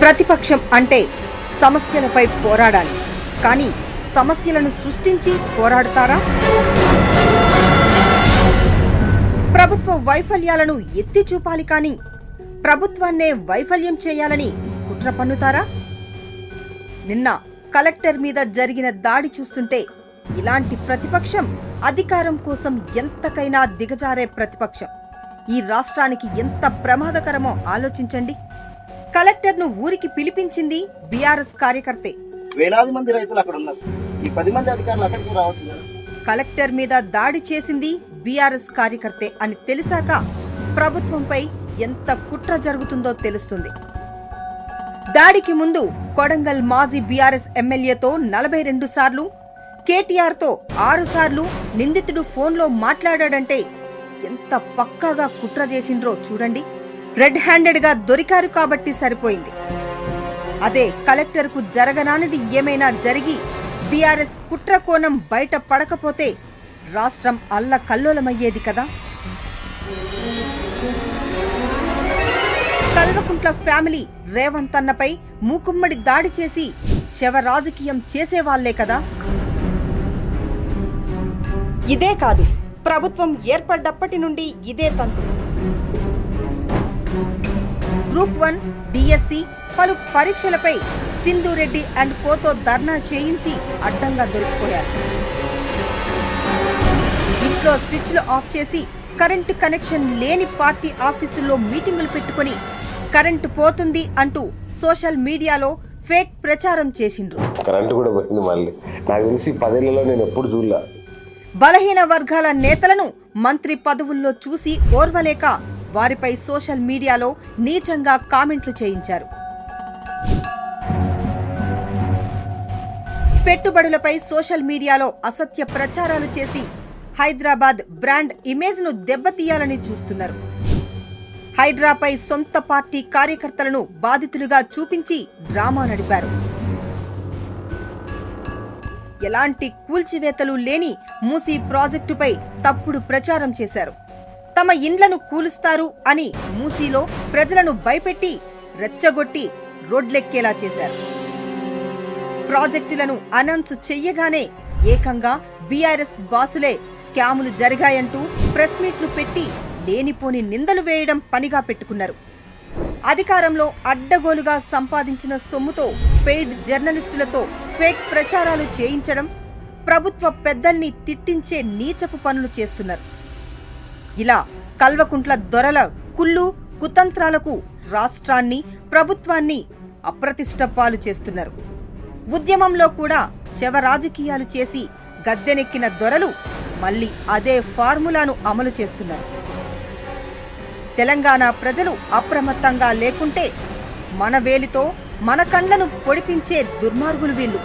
ప్రతిపక్షం అంటే సమస్యలపై పోరాడాలి. కానీ సమస్యలను సృష్టించి పోరాడతారా? ప్రభుత్వ వైఫల్యాలను ఎత్తి చూపాలి కానీ ప్రభుత్వాన్నే వైఫల్యం చేయాలని కుట్ర పన్నుతారా? నిన్న కలెక్టర్ మీద జరిగిన దాడి చూస్తుంటే ఇలాంటి ప్రతిపక్షం అధికారం కోసం ఎంతకైనా దిగజారే ప్రతిపక్షం. ఈ రాష్ట్రానికి ఎంత ప్రమాదకరమో ఆలోచించండి. కలెక్టర్ను ఊరికి పిలిపించింది బీఆర్ఎస్ కార్యకర్తే. వేలాది మంది రైతులు అక్కడ ఉన్నారు. ఈ పది మంది అధికారులు అక్కడికి రావచ్చు కలెక్టర్ మీద దాడి చేసింది బీఆర్ఎస్ కార్యకర్తే అని తెలిసాక ప్రభుత్వంపై ఎంత కుట్ర జరుగుతుందో తెలుస్తుంది. దాడికి ముందు కొడంగల్ మాజీ బీఆర్ఎస్ ఎమ్మెల్యేతో నలభై రెండు సార్లు కేటీఆర్తో ఆరు సార్లు నిందితుడు ఫోన్లో మాట్లాడాడంటే ఎంత పక్కాగా కుట్ర చేసిండ్రో చూడండి. రెడ్ హ్యాండెడ్గా దొరికారు కాబట్టి సరిపోయింది. అదే కలెక్టర్కు జరగనానిది ఏమైనా జరిగి బీఆర్ఎస్ కుట్ర కోణం బయట పడకపోతే రాష్ట్రం అల్ల కల్లోలమయ్యేది కదా. కల్వకుంట్ల ఫ్యామిలీ రేవంత్ అన్నపై మూకుమ్మడి దాడి చేసి శవ రాజకీయం చేసేవాళ్ళే కదా. ఇదే కాదు ప్రభుత్వం ఏర్పడ్డప్పటి నుండి ఇదే తంతు. గ్రూప్ వన్ డిఎస్సి పలు పరీక్షలపై సింధురెడ్డి అండ్ కోతో ధర్నా చేయించి అడ్డంగా దొరికిపోయారు. ఇంట్లో స్విచ్లు ఆఫ్ చేసి కరెంటు కనెక్షన్ లేని పార్టీ ఆఫీసుల్లో మీటింగులు పెట్టుకొని కరెంటు పోతుంది అంటూ సోషల్ మీడియాలో ఫేక్ ప్రచారం చేసిండ్రు. కరెంటు కూడా పోయింది మళ్ళీ. నాకు తెలిసి పదేళ్ళలో నేను ఎప్పుడు చూడలే. బలహీన వర్గాల నేతలను మంత్రి పదవుల్లో చూసి ఓర్వలేక వారిపై సోషల్ మీడియాలో నీచంగా కామెంట్లు చేయించారు. పెట్టుబడులపై సోషల్ మీడియాలో అసత్య ప్రచారాలు చేసి హైదరాబాద్ బ్రాండ్ ఇమేజ్ను దెబ్బతీయాలని చూస్తున్నారు. హైడ్రాపై సొంత పార్టీ కార్యకర్తలను బాధితులుగా చూపించి డ్రామా నడిపారు. ఎలాంటి కూల్చివేతలు లేని మూసీ ప్రాజెక్టుపై తప్పుడు ప్రచారం చేశారు. తమ ఇండ్లను కూలుస్తారు అని మూసీలో ప్రజలను భయపెట్టి రెచ్చగొట్టి రోడ్లెక్కేలా చేశారు. ప్రాజెక్టులను అనౌన్స్ చెయ్యగానే ఏకంగా బీఆర్ఎస్ బాసులే స్కాములు జరిగాయంటూ ప్రెస్ మీట్లు పెట్టి లేనిపోని నిందలు వేయడం పనిగా పెట్టుకున్నారు. అధికారంలో అడ్డగోలుగా సంపాదించిన సొమ్ముతో పెయిడ్ జర్నలిస్టులతో ఫేక్ ప్రచారాలు చేయించడం ప్రభుత్వ పెద్దల్ని తిట్టించే నీచపు పనులు చేస్తున్నారు. ఇలా కల్వకుంట్ల దొరల కుళ్ళు కుతంత్రాలకు రాష్ట్రాన్ని ప్రభుత్వాన్ని అప్రతిష్టపాలు చేస్తున్నారు. ఉద్యమంలో కూడా శవ రాజకీయాలు చేసి గద్దెనెక్కిన దొరలు మళ్ళీ అదే ఫార్ములాను అమలు చేస్తున్నారు. తెలంగాణ ప్రజలు అప్రమత్తంగా లేకుంటే మన వేలితో మన కండ్లను పొడిపించే దుర్మార్గులు వీళ్ళు.